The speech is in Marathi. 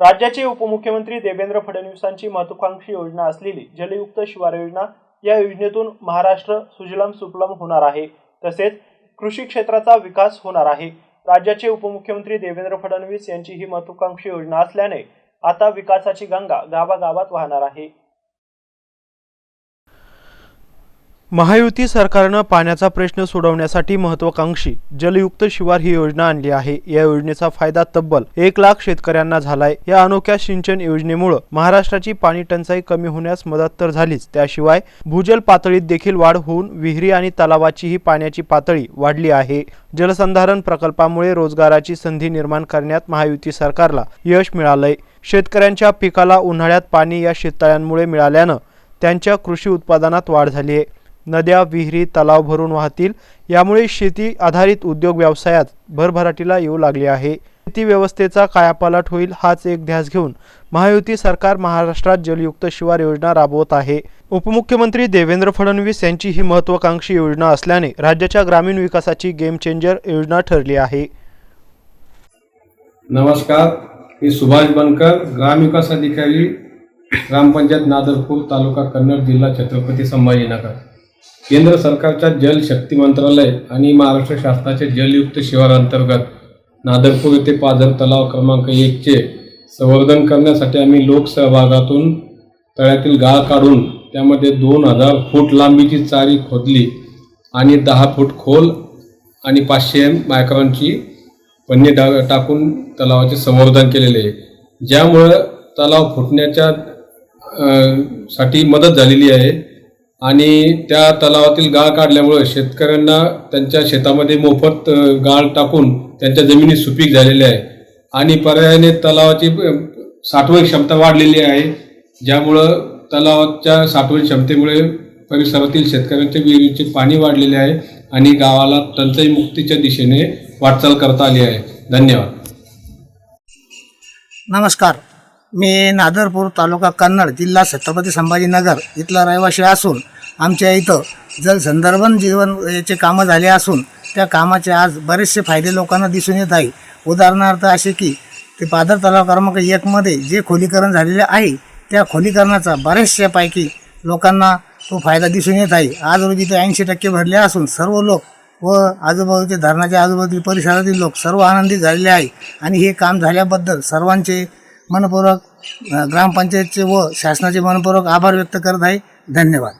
राज्याचे उपमुख्यमंत्री देवेंद्र फडणवीसांची महत्वाकांक्षी योजना असलेली जलयुक्त शिवार योजना या योजनेतून महाराष्ट्र सुजलम सुफलम होणार आहे. तसेच कृषी क्षेत्राचा विकास होणार आहे. राज्याचे उपमुख्यमंत्री देवेंद्र फडणवीस यांची ही महत्वाकांक्षी योजना असल्याने आता विकासाची गंगा गावागावात वाहणार आहे. महायुती सरकारनं पाण्याचा प्रश्न सोडवण्यासाठी महत्वाकांक्षी जलयुक्त शिवार ही योजना आणली आहे. या योजनेचा फायदा तब्बल एक लाख शेतकऱ्यांना झालाय. या अनोख्या सिंचन योजनेमुळे महाराष्ट्राची पाणी टंचाई कमी होण्यास मदत तर झालीच. त्याशिवाय भूजल पातळीत देखील वाढ होऊन विहिरी आणि तलावाचीही पाण्याची पातळी वाढली आहे. जलसंधारण प्रकल्पामुळे रोजगाराची संधी निर्माण करण्यात महायुती सरकारला यश मिळालंय. शेतकऱ्यांच्या पिकाला उन्हाळ्यात पाणी या शेततळ्यांमुळे मिळाल्यानं त्यांच्या कृषी उत्पादनात वाढ झाली आहे नद्या विहिरी तलाव भरून वाहतील. यामुळे शेती आधारित उद्योग व्यवसायात भरभराटीला येऊ लागली आहे. शेती व्यवस्थेचा कायापालट होईल हाच एक ध्यास घेऊन महायुती सरकार महाराष्ट्रात जलयुक्त शिवार योजना राबवत आहे. उपमुख्यमंत्री देवेंद्र फडणवीस यांची ही महत्वाकांक्षी योजना असल्याने राज्याच्या ग्रामीण विकासाची गेम चेंजर योजना ठरली आहे. नमस्कार मी सुभाष बनकर ग्रामविकास अधिकारी ग्रामपंचायत नादरपूर तालुका कन्नड जिल्हा छत्रपती संभाजीनगर. केंद्र सरकारच्या जल शक्ती मंत्रालय आणि महाराष्ट्र शासनाच्या जलयुक्त शिवार अंतर्गत नादरपूर येथे पाझर तलाव क्रमांक एकचे संवर्धन करण्यासाठी आम्ही लोकसहभागातून तळ्यातील गाळ काढून त्यामध्ये दोन हजार फूट लांबीची चारी खोदली आणि दहा फूट खोल आणि पाचशे मायक्रॉनची पन्नी डा टाकून तलावाचे संवर्धन केलेले आहे. ज्यामुळं तलाव फुटण्याच्या साठी मदत झालेली आहे. आणि त्या तलावातील गाळ काढल्यामुळं शेतकऱ्यांना त्यांच्या शेतामध्ये मोफत गाळ टाकून त्यांच्या जमिनी सुपीक झालेल्या आहे. आणि पर्यायाने तलावाची साठवण क्षमता वाढलेली आहे ज्यामुळं तलावाच्या साठवण क्षमतेमुळे परिसरातील शेतकऱ्यांच्या विहिरीचे पाणी वाढलेले आहे आणि गावाला टंचाई मुक्तीच्या दिशेने वाटचाल करता आली आहे. धन्यवाद. नमस्कार. मी नादरपूर तालुका कन्नड जिल्हा छत्रपती संभाजीनगर इथला रहिवासी असून आमच्या इथं जलसंदर्भन जीवन याचे कामं झाले असून त्या कामाचे आज बरेचसे फायदे लोकांना दिसून येत आहे. उदाहरणार्थ असे की ते पादर तलाव क्रमांक एकमध्ये जे खोलीकरण झालेले आहे त्या खोलीकरणाचा बऱ्याचशापैकी लोकांना तो फायदा दिसून येत आहे. आज रोजी ते ऐंशी टक्के भरले असून सर्व लोक व आजूबाजूच्या धरणाच्या आजूबाजूतील परिसरातील लोक सर्व आनंदित झालेले आहे. आणि हे काम झाल्याबद्दल सर्वांचे मनपूर्वक ग्रामपंचायतचे व शासनाचे मनपूर्वक आभार व्यक्त करत आहे. धन्यवाद.